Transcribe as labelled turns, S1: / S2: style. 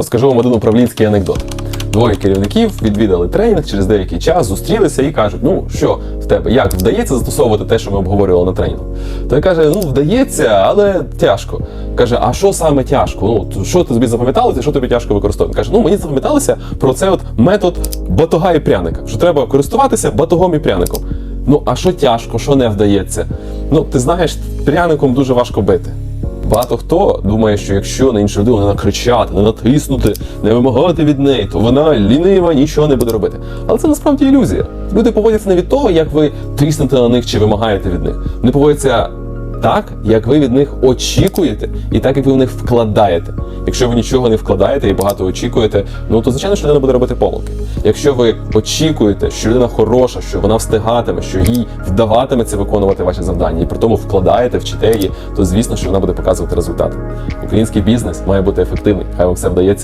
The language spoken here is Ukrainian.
S1: Розкажу вам один управлінський анекдот. Двоє керівників відвідали тренінг через деякий час, зустрілися і кажуть: ну що в тебе, як вдається застосовувати те, що ми обговорювали на тренінгу? Той каже: ну вдається, але тяжко. Каже, а що саме тяжко? Ну що тобі запам'яталося, що тобі тяжко використовувати? Каже, ну мені запам'яталося про це от метод батога і пряника. Що треба користуватися батогом і пряником. Ну а що тяжко, що не вдається? Ну ти знаєш, пряником дуже важко бити. Багато хто думає, що якщо на іншу людину не накричати, не натиснути, не вимагати від неї, то вона лінива, нічого не буде робити. Але це насправді ілюзія. Люди поводяться не від того, як ви тиснете на них чи вимагаєте від них. Вони поводяться так, як ви від них очікуєте, і так, як ви в них вкладаєте. Якщо ви нічого не вкладаєте і багато очікуєте, ну то звичайно, що людина буде робити помилки. Якщо ви очікуєте, що людина хороша, що вона встигатиме, що їй вдаватиметься виконувати ваші завдання, і при тому вкладаєте, вчите її, то звісно, що вона буде показувати результати. Український бізнес має бути ефективний. Хай вам все вдається.